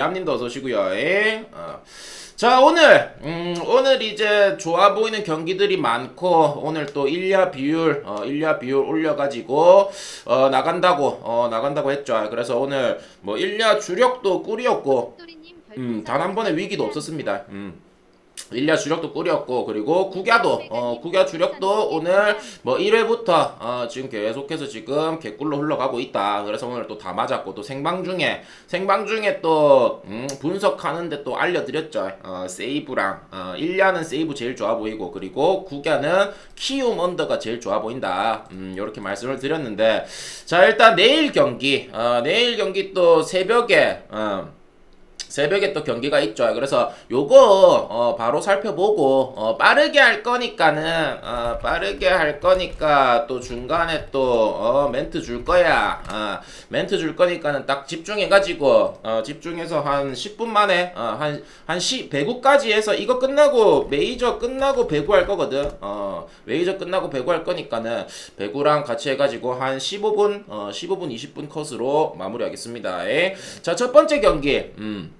얌님도 어서 오시고요. 예. 어. 자 오늘 음, 오늘 이제 좋아 보이는 경기들이 많고 오늘 또 1야 비율 어, 1야 비율 올려가지고 어, 나간다고 어, 나간다고 했죠. 그래서 오늘 뭐 1야 주력도 꿀이었고 음, 단 한 번의 위기도 없었습니다. 음. 일야 주력도 꿀이었고 그리고 국야도 어 국야 주력도 오늘 뭐 1회부터 어 지금 계속해서 지금 개꿀로 흘러가고 있다. 그래서 오늘 또 다 맞았고 또 생방 중에 생방 중에 또 음, 분석하는데 또 알려드렸죠. 어 세이브랑 어 1야는 세이브 제일 좋아 보이고 그리고 국야는 키움 언더가 제일 좋아 보인다. 음 이렇게 말씀을 드렸는데 자 일단 내일 경기 어 내일 경기 또 새벽에 어 새벽에 또 경기가 있죠. 그래서 요거 어, 바로 살펴보고 어, 빠르게 할 거니까는 어, 빠르게 할 거니까 또 중간에 또 어, 멘트 줄 거야. 어, 멘트 줄 거니까는 딱 집중해 가지고 어, 집중해서 한 10분 만에 어, 한한 시 배구까지 해서 이거 끝나고 메이저 끝나고 배구 할 거거든. 어, 메이저 끝나고 배구 할 거니까는 배구랑 같이 해 가지고 한 15분 어, 15분 20분 컷으로 마무리하겠습니다. 예. 자, 첫 번째 경기. 음.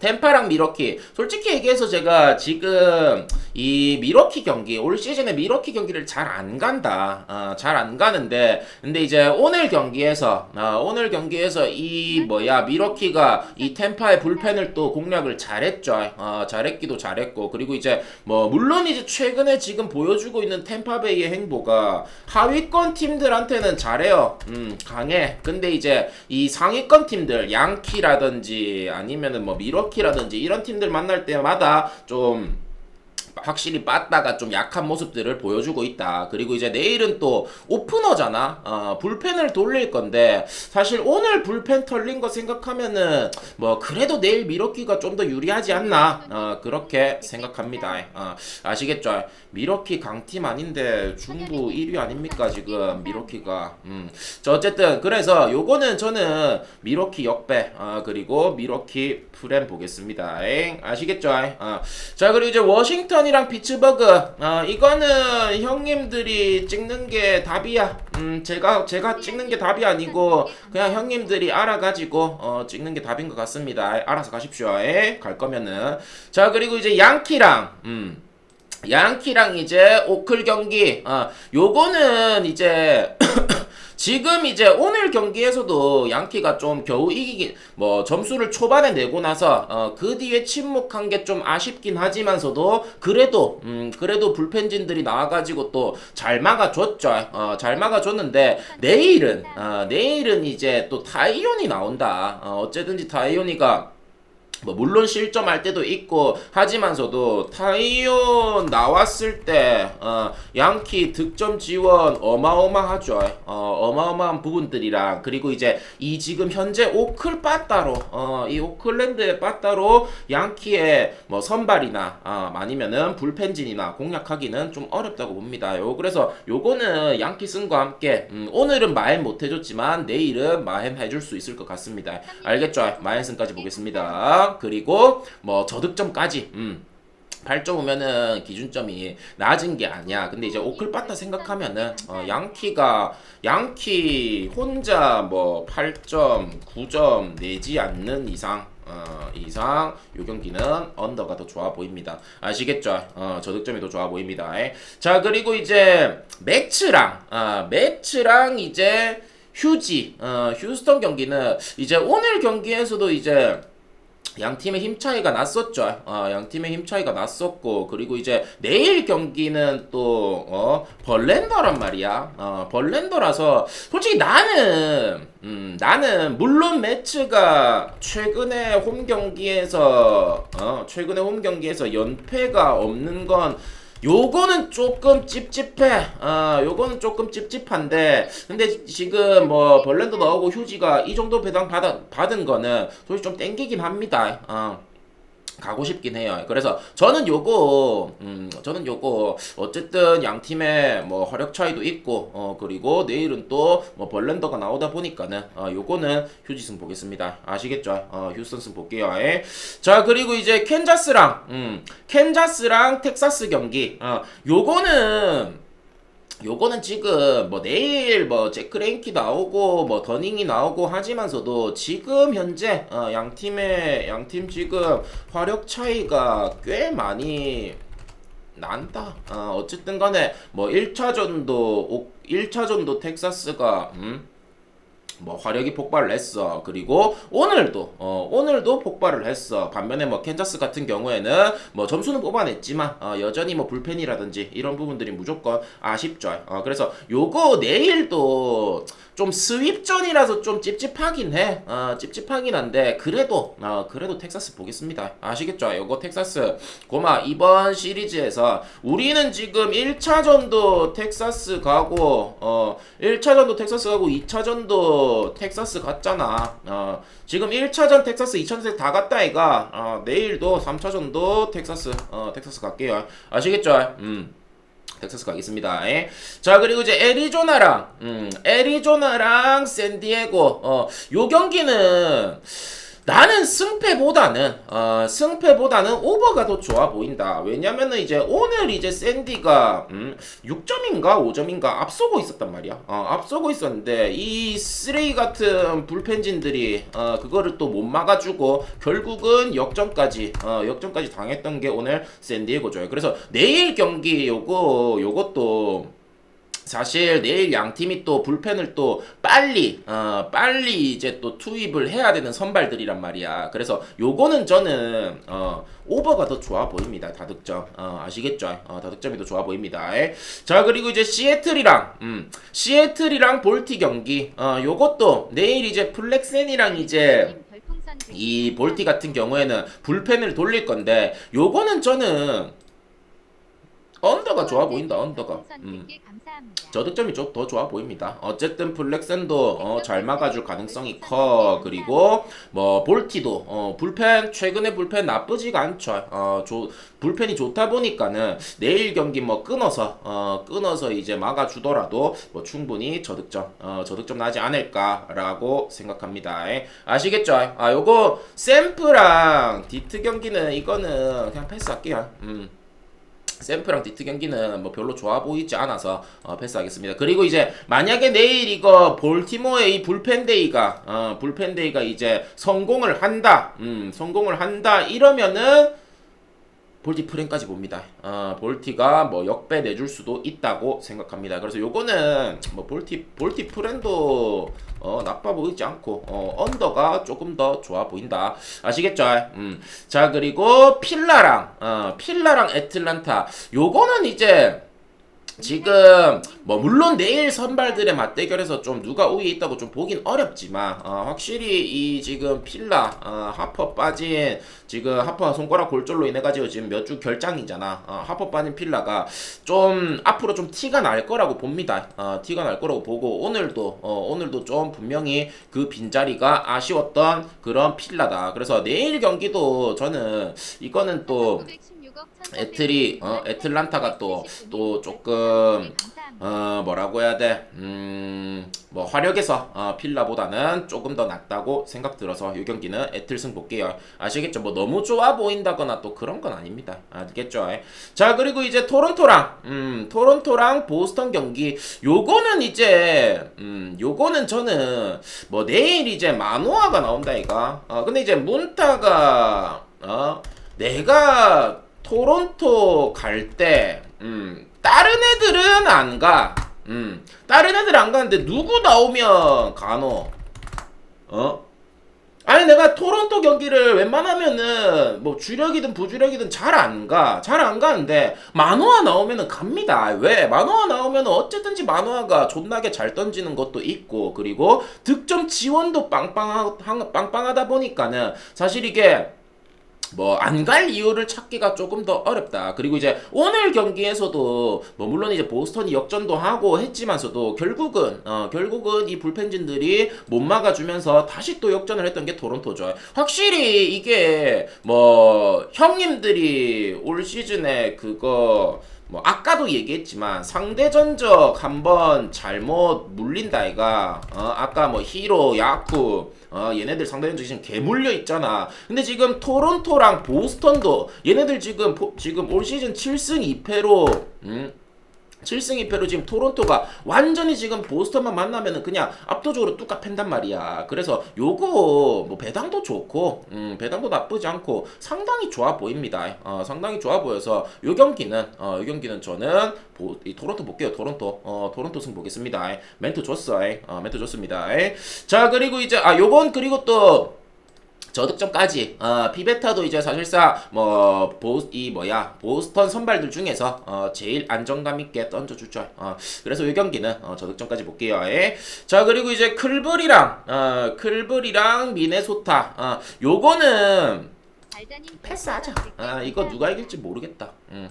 템파랑 미러키. 솔직히 얘기해서 제가 지금 이 미러키 경기 올 시즌에 미러키 경기를 잘 안 간다. 어, 잘안 가는데 근데 이제 오늘 경기에서 어, 오늘 경기에서 이 뭐야 미러키가 이 템파의 불펜을 또 공략을 잘했죠. 어, 잘했기도 잘했고 그리고 이제 뭐 물론 이제 최근에 지금 보여주고 있는 템파베이의 행보가 하위권 팀들한테는 잘해요. 음 강해. 근데 이제 이 상위권 팀들 양키라든지 아니면은 뭐 미러 키 터키라든지 이런 팀들 만날 때마다 좀 확실히 빠따가 좀 약한 모습들을 보여주고 있다. 그리고 이제 내일은 또 오프너잖아. 어, 불펜을 돌릴 건데 사실 오늘 불펜 털린 거 생각하면은 뭐 그래도 내일 미러키가 좀 더 유리하지 않나. 어, 그렇게 생각합니다. 어, 아시겠죠? 미러키 강팀 아닌데 중부 1위 아닙니까 지금 미러키가. 음. 자 어쨌든 그래서 요거는 저는 미러키 역배 어, 그리고 미러키 프렘 보겠습니다. 엥? 아시겠죠? 어. 자 그리고 이제 워싱턴이 랑 피츠버그 어, 이거는 형님들이 찍는 게 답이야. 음 제가 제가 찍는 게 답이 아니고 그냥 형님들이 알아가지고 어, 찍는 게 답인 것 같습니다. 알아서 가십시오. 에? 갈 거면은 자 그리고 이제 양키랑 음. 양키랑 이제 오클 경기 어, 요거는 이제 지금 이제 오늘 경기에서도 양키가 좀 겨우 이기긴 뭐 점수를 초반에 내고 나서 어, 그 뒤에 침묵한 게 좀 아쉽긴 하지만서도 그래도 음 그래도 불펜진들이 나와가지고 또 잘 막아줬죠. 어, 잘 막아줬는데 내일은 어, 내일은 이제 또 타이온이 나온다. 어, 어쨌든지 타이온이가 뭐 물론 실점할 때도 있고 하지만서도 타이온 나왔을 때 어, 양키 득점 지원 어마어마하죠. 어, 어마어마한 부분들이랑 그리고 이제 이 지금 현재 오클 빠따로 어, 이 오클랜드의 빠따로 양키의 뭐 선발이나 어, 아니면은 불펜진이나 공략하기는 좀 어렵다고 봅니다. 요 그래서 요거는 양키 승과 함께 음, 오늘은 마엔 못 해줬지만 내일은 마엔 해줄 수 있을 것 같습니다. 알겠죠? 마엔 승까지 보겠습니다. 그리고 뭐 저득점까지 음. 8.5면은 기준점이 낮은 게 아니야. 근데 이제 오클바타 생각하면은 어, 양키가 양키 혼자 뭐 8점, 9점 내지 않는 이상 어, 이상 요 경기는 언더가 더 좋아 보입니다. 아시겠죠? 어, 저득점이 더 좋아 보입니다. 에. 자 그리고 이제 매츠랑 어, 매츠랑 이제 휴지 어, 휴스턴 경기는 이제 오늘 경기에서도 이제 양 팀의 힘 차이가 났었죠. 어, 양 팀의 힘 차이가 났었고 그리고 이제 내일 경기는 또 어, 벌렌더란 말이야. 어, 벌렌더라서 솔직히 나는 음, 나는 물론 매츠가 최근에 홈 경기에서 어, 최근에 홈 경기에서 연패가 없는 건 요거는 조금 찝찝해. 아, 요거는 조금 찝찝한데, 근데 지금 뭐 벌렌도 나오고 휴지가 이 정도 배당 받아, 받은 거는 솔직히 좀 땡기긴 합니다. 어. 가고 싶긴 해요. 그래서 저는 요거, 음, 저는 요거, 어쨌든 양 팀의 뭐 화력 차이도 있고, 어, 그리고 내일은 또 뭐 벌렌더가 나오다 보니까는, 어, 요거는 휴지승 보겠습니다. 아시겠죠? 어, 휴스턴승 볼게요. 에. 자, 그리고 이제 캔자스랑, 음, 캔자스랑 텍사스 경기, 어, 요거는, 요거는 지금 뭐 내일 뭐 제크랭키 나오고 뭐 더닝이 나오고 하지만서도 지금 현재 어, 양 팀의 양팀 지금 화력 차이가 꽤 많이 난다. 어, 어쨌든 간에 뭐 1차전도 1차전도 텍사스가 음? 뭐 화력이 폭발을 했어. 그리고 오늘도 어 오늘도 폭발을 했어. 반면에 뭐 캔자스 같은 경우에는 뭐 점수는 뽑아냈지만 어 여전히 뭐 불펜이라든지 이런 부분들이 무조건 아쉽죠. 어 그래서 요거 내일 도 좀 스윕전이라서 좀 찝찝하긴 해. 어 찝찝하긴 한데 그래도 어 그래도 텍사스 보겠습니다. 아시겠죠? 요거 텍사스 고마 이번 시리즈에서 우리는 지금 1차전도 텍사스 가고 어 1차전도 텍사스 가고 2차전도 텍사스 갔잖아. 어, 지금 1차전 텍사스, 2차전 다 갔다 이가. 어, 내일도 3차전도 텍사스, 어, 텍사스 갈게요. 아시겠죠? 음. 텍사스 가겠습니다. 예. 자 그리고 이제 애리조나랑 음, 애리조나랑 샌디에고 어, 요 경기는 나는 승패보다는 어, 승패보다는 오버가 더 좋아 보인다. 왜냐면은 이제 오늘 이제 샌디가 음, 6점인가 5점인가 앞서고 있었단 말이야. 어, 앞서고 있었는데 이 쓰레기 같은 불펜진들이 어, 그거를 또 못 막아주고 결국은 역전까지 어, 역전까지 당했던 게 오늘 샌디에고죠. 그래서 내일 경기 요거 요것도 사실 내일 양 팀이 또 불펜을 또 빨리 어 빨리 이제 또 투입을 해야 되는 선발들이란 말이야. 그래서 요거는 저는 어 오버가 더 좋아 보입니다. 다득점. 어 아시겠죠? 어 다득점이 더 좋아 보입니다. 에. 자, 그리고 이제 시애틀이랑 음 시애틀이랑 볼티 경기. 어 요것도 내일 이제 플렉센이랑 이제 이 볼티 같은 경우에는 불펜을 돌릴 건데 요거는 저는 언더가 좋아 보인다. 언더가. 음. 저득점이 좀 더 좋아 보입니다. 어쨌든 플렉센도 어, 잘 막아줄 가능성이 커. 그리고 뭐 볼티도 어, 불펜 최근에 불펜 나쁘지가 않죠. 어, 조, 불펜이 좋다 보니까는 내일 경기 뭐 끊어서 어, 끊어서 이제 막아주더라도 뭐 충분히 저득점 어, 저득점 나지 않을까라고 생각합니다. 에? 아시겠죠? 아 요거 샘프랑 디트 경기는 이거는 그냥 패스할게요. 음. 샘프랑 디트 경기는 뭐 별로 좋아 보이지 않아서 어, 패스하겠습니다. 그리고 이제 만약에 내일 이거 볼티모어의 이 불펜데이가 어, 불펜데이가 이제 성공을 한다, 음, 성공을 한다 이러면은 볼티 프랭까지 봅니다. 어, 볼티가 뭐 역배 내줄 수도 있다고 생각합니다. 그래서 요거는 뭐 볼티 볼티 프렌도 어, 나빠 보이지 않고 어, 언더가 조금 더 좋아 보인다. 아시겠죠? 음. 자 그리고 필라랑 어, 필라랑 애틀란타 요거는 이제 지금 뭐 물론 내일 선발들의 맞대결에서 좀 누가 우위에 있다고 좀 보긴 어렵지만 어, 확실히 이 지금 필라 어, 하퍼 빠진 지금 하퍼 손가락 골절로 인해 가지고 지금 몇 주 결장이잖아. 어, 하퍼 빠진 필라가 좀 앞으로 좀 티가 날 거라고 봅니다. 어, 티가 날 거라고 보고 오늘도 어, 오늘도 좀 분명히 그 빈자리가 아쉬웠던 그런 필라다. 그래서 내일 경기도 저는 이거는 또 애틀이 어 애틀란타가 또 또 조금 어 뭐라고 해야 돼? 음 뭐 화력에서 어, 필라보다는 조금 더 낫다고 생각 들어서 이 경기는 애틀 승 볼게요. 아시겠죠? 뭐 너무 좋아 보인다거나 또 그런 건 아닙니다. 알겠죠? 자 그리고 이제 토론토랑 음 토론토랑 보스턴 경기 요거는 이제 음 요거는 저는 뭐 내일 이제 마노아가 나온다 이가. 어 근데 이제 문타가 어 내가 토론토 갈 때, 음, 다른 애들은 안 가. 음, 다른 애들 안 가는데 누구 나오면 가노? 어? 아니 내가 토론토 경기를 웬만하면은 뭐 주력이든 부주력이든 잘 안 가. 잘 안 가는데 마노아 나오면은 갑니다. 왜? 마노아 나오면은 어쨌든지 마노아가 존나게 잘 던지는 것도 있고 그리고 득점 지원도 빵빵하, 빵빵하다 보니까는 사실 이게 뭐 안 갈 이유를 찾기가 조금 더 어렵다. 그리고 이제 오늘 경기에서도 뭐 물론 이제 보스턴이 역전도 하고 했지만서도 결국은 어 결국은 이 불펜진들이 못 막아주면서 다시 또 역전을 했던 게 토론토죠. 확실히 이게 뭐 형님들이 올 시즌에 그거 뭐 아까도 얘기했지만 상대 전적 한번 잘못 물린다 이가 어 아까 뭐 히로 야쿠 어 얘네들 상대 전적 지금 개물려 있잖아. 근데 지금 토론토랑 보스턴도 얘네들 지금 포, 지금 올 시즌 7승 2패로 음 7승 2패로 지금 토론토가 완전히 지금 보스턴만 만나면은 그냥 압도적으로 뚜까 팬단 말이야. 그래서 요거 뭐 배당도 좋고, 음, 배당도 나쁘지 않고 상당히 좋아 보입니다. 어, 상당히 좋아 보여서 요 경기는, 어, 요 경기는 저는 보, 이 토론토 볼게요. 토론토, 어, 토론토 승 보겠습니다. 멘트 줬어, 어, 멘트 좋습니다. 자, 그리고 이제, 아, 요건 그리고 또, 저득점까지 어, 피베타도 이제 사실상 뭐이 뭐야 보스턴 선발들 중에서 어, 제일 안정감 있게 던져주죠. 어, 그래서 이 경기는 어, 저득점까지 볼게요. 예. 자 그리고 이제 클블이랑 어, 클블이랑 미네소타 어, 요거는 패스하자. 아 이거 누가 이길지 모르겠다. 음.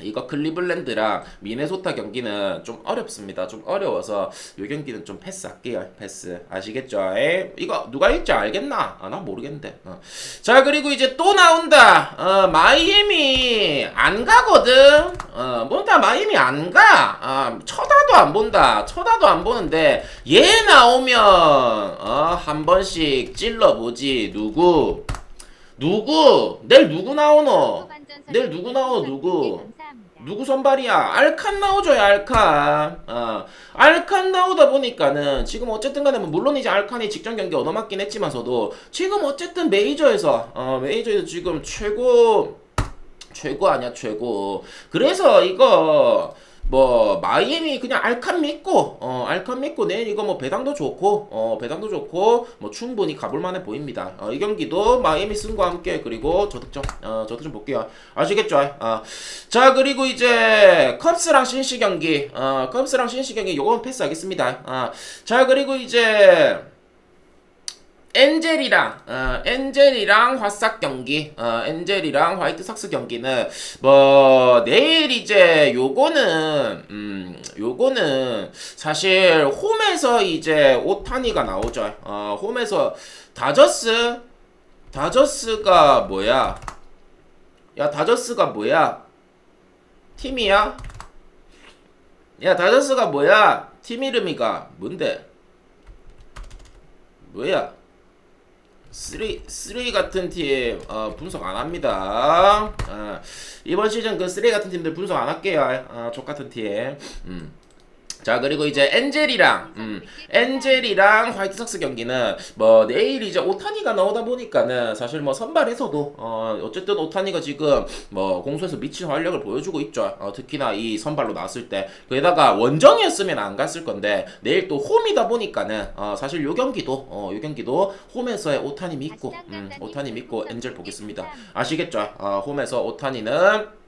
이거 클리블랜드랑 미네소타 경기는 좀 어렵습니다. 좀 어려워서 이 경기는 좀 패스할게요. 패스 아시겠죠? 에? 이거 누가 이길지 알겠나? 아, 난 모르겠는데. 어. 자 그리고 이제 또 나온다. 어, 마이애미 안 가거든. 어, 뭔다 마이애미 안 가. 아, 쳐다도 안 본다. 쳐다도 안 보는데 얘 나오면 어, 한 번씩 찔러보지. 누구? 누구? 내일 누구 나오노? 내일 누구 나오노? 누구? 누구 선발이야? 알칸 나오죠요, 알칸. 어, 알칸 나오다 보니까는 지금 어쨌든 간에 뭐 물론 이제 알칸이 직전 경기 얻어맞긴 했지만서도 지금 어쨌든 메이저에서 어, 메이저에서 지금 최고 최고 아니야 최고. 그래서 이거 뭐 마이애미 그냥 알칸 믿고 어 알칸 믿고 내일 이거 뭐 배당도 좋고 어 배당도 좋고 뭐 충분히 가볼 만해 보입니다. 어, 이 경기도 마이애미 승과 함께 그리고 저득점 어 저득점 볼게요. 아시겠죠? 어 자 그리고 이제 컵스랑 신시 경기 어 컵스랑 신시 경기 요건 패스하겠습니다. 어자 그리고 이제 엔젤이랑 어, 엔젤이랑 화삭 경기, 어, 엔젤이랑 화이트삭스 경기는 뭐 내일 이제 요거는 음 요거는 사실 홈에서 이제 오타니가 나오죠. 어, 홈에서 다저스 다저스가 뭐야? 야 다저스가 뭐야? 팀이야? 야 다저스가 뭐야? 팀 이름이가 뭔데? 뭐야? 쓰리 쓰레기 같은 팀 어, 분석 안 합니다. 어, 이번 시즌 그 쓰레기 같은 팀들 분석 안 할게요. 어, 족 같은 팀. 음. 자 그리고 이제 엔젤이랑 음, 엔젤이랑 화이트삭스 경기는 뭐 내일 이제 오타니가 나오다 보니까는 사실 뭐 선발에서도 어 어쨌든 오타니가 지금 뭐 공수에서 미친 활력을 보여주고 있죠. 어, 특히나 이 선발로 나왔을 때 게다가 원정이었으면 안 갔을 건데 내일 또 홈이다 보니까는 어 사실 요 경기도 어 요 경기도 홈에서의 오타니 믿고 음, 오타니 믿고 엔젤 보겠습니다. 아시겠죠? 어, 홈에서 오타니는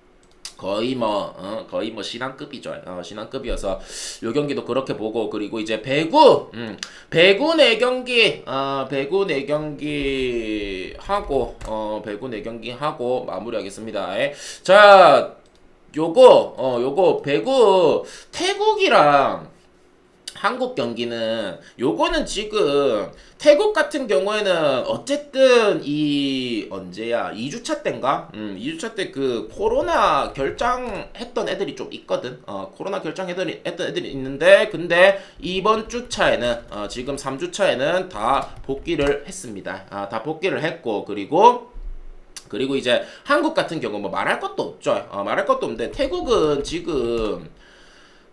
거의 뭐 어, 거의 뭐 신앙급이죠. 어, 신앙급이어서 요 경기도 그렇게 보고 그리고 이제 배구 음, 배구 네 경기 어, 배구 네 경기 하고 어, 배구 네 경기 하고 마무리하겠습니다. 에. 자 요거 어 요거 배구 태국이랑 한국 경기는 요거는 지금 태국 같은 경우에는 어쨌든 이 언제야 2주차 때인가? 음 2주차 때 그 코로나 결장했던 애들이 좀 있거든. 어 코로나 결장했던 했던 애들이 있는데 근데 이번 주차에는 어 지금 3주차에는 다 복귀를 했습니다. 아 다 복귀를 했고 그리고 그리고 이제 한국 같은 경우 뭐 말할 것도 없죠. 어, 말할 것도 없는데 태국은 지금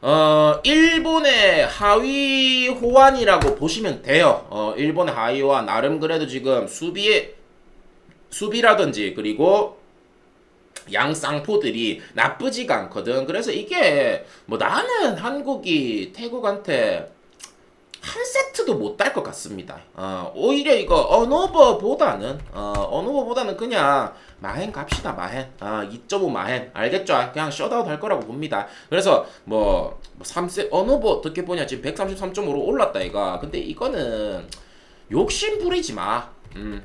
어, 일본의 하위 호환이라고 보시면 돼요. 어, 일본의 하위 호환 나름 그래도 지금 수비에 수비라든지 그리고 양쌍포들이 나쁘지가 않거든. 그래서 이게 뭐 나는 한국이 태국한테 한 세트도 못 딸 것 같습니다. 어, 오히려 이거 언오버보다는 어, 언오버보다는 그냥 마행 갑시다 마행. 아, 2.5 마행. 알겠죠? 그냥 셧아웃 할 거라고 봅니다. 그래서 뭐 3세 언오버 어떻게 보냐 지금 133.5로 올랐다 이가. 근데 이거는 욕심 부리지 마. 음.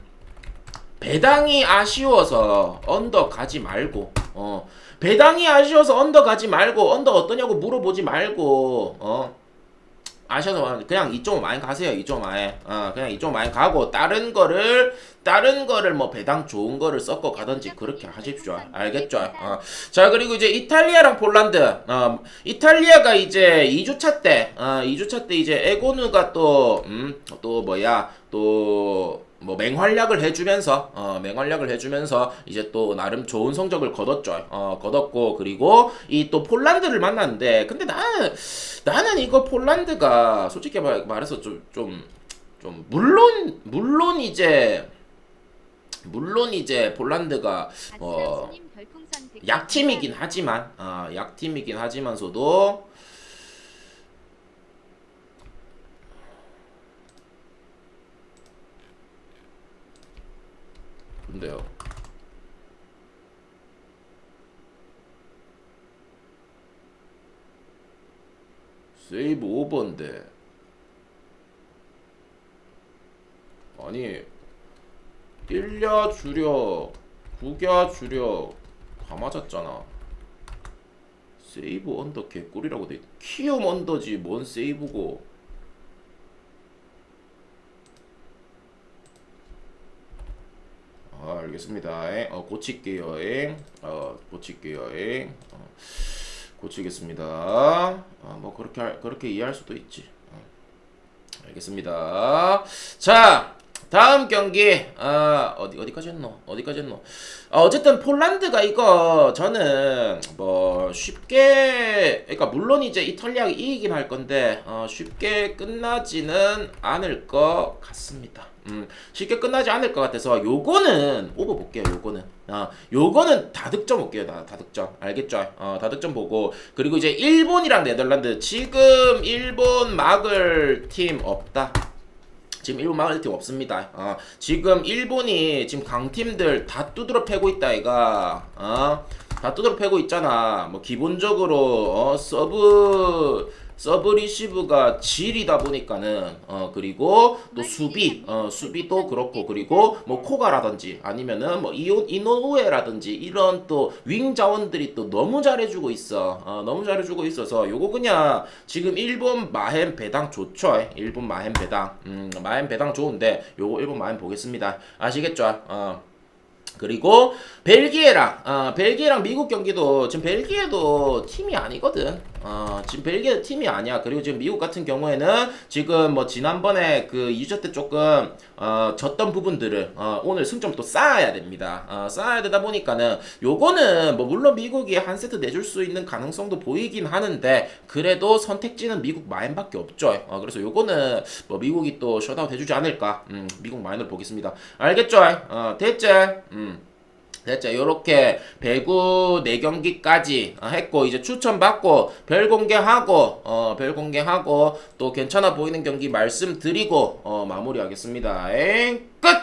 배당이 아쉬워서 언더 가지 말고 어 배당이 아쉬워서 언더 가지 말고 언더 어떠냐고 물어보지 말고 어 아셔서 그냥 2.5 많이 가세요 2.5 많이. 어 그냥 2.5 많이 가고 다른 거를 다른 거를 뭐 배당 좋은 거를 섞어 가든지 그렇게 하십시오. 알겠죠? 어. 자 그리고 이제 이탈리아랑 폴란드. 어 이탈리아가 이제 2주차 때 어, 2주차 때 이제 에고누가 또 음 또 뭐야? 또 뭐 맹활약을 해주면서 어, 맹활약을 해주면서 이제 또 나름 좋은 성적을 거뒀죠. 어, 거뒀고 그리고 이 또 폴란드를 만났는데 근데 나는 나는 이거 폴란드가 솔직히 말, 말해서 좀 좀 좀 물론 물론 이제 물론 이제 폴란드가 어, 안수라스님 별풍선 100개 약팀이긴 하지만 어, 약팀이긴 하지만서도 근데요. 세이브 오버인데. 아니 1야 주력 9야 주력 다 맞았잖아. 세이브 언더 개꿀이라고 돼 키움 언더지 뭔 세이브고 아, 알겠습니다. 에, 어, 고칠게요. 에. 어, 고칠게요. 에. 어, 고치겠습니다. 아, 뭐 그렇게 할- 그렇게 이해할 수도 있지. 어. 알겠습니다. 자, 다음 경기 아 어디 어디까지 했노? 어디까지 했노? 어, 어쨌든 폴란드가 이거 저는 뭐 쉽게 그러니까 물론 이제 이탈리아가 이기긴 할 건데 어, 쉽게 끝나지는 않을 것 같습니다. 음, 쉽게 끝나지 않을 것 같아서 요거는 오버 볼게요. 요거는 아 요거는 다득점 볼게요. 다 다득점 알겠죠? 어, 다득점 보고 그리고 이제 일본이랑 네덜란드 지금 일본 막을 팀 없다. 지금 일본 막을 팀 없습니다. 어, 지금 일본이 지금 강팀들 다 두드러 패고 있다, 이가. 어? 다 두드러 패고 있잖아. 뭐 기본적으로 어, 서브 서브 리시브가 질이다 보니까는 어 그리고 또 수비 어 수비도 그렇고 그리고 뭐 코가라든지 아니면은 뭐 이오 이노우에라든지 이런 또 윙 자원들이 또 너무 잘해주고 있어. 어 너무 잘해주고 있어서 요거 그냥 지금 일본 마햄 배당 좋죠? 일본 마햄 배당. 음 마햄 배당 좋은데 요거 일본 마햄 보겠습니다. 아시겠죠? 어. 그리고 벨기에랑 어, 벨기에랑 미국 경기도 지금 벨기에도 팀이 아니거든. 어, 지금 벨기에 팀이 아니야. 그리고 지금 미국 같은 경우에는 지금 뭐 지난번에 그 2주 때 조금 어, 졌던 부분들을 어, 오늘 승점 또 쌓아야 됩니다. 어, 쌓아야 되다 보니까는 요거는 뭐 물론 미국이 한 세트 내줄 수 있는 가능성도 보이긴 하는데 그래도 선택지는 미국 마인밖에 없죠. 어, 그래서 요거는 뭐 미국이 또 셧아웃 해주지 않을까. 음, 미국 마인을 보겠습니다. 알겠죠? 어, 됐지? 음. 됐죠. 요렇게 배구 4경기까지 했고 이제 추천 받고 별 공개하고 어, 별 공개하고 또 괜찮아 보이는 경기 말씀드리고 어, 마무리하겠습니다. 엥 끝.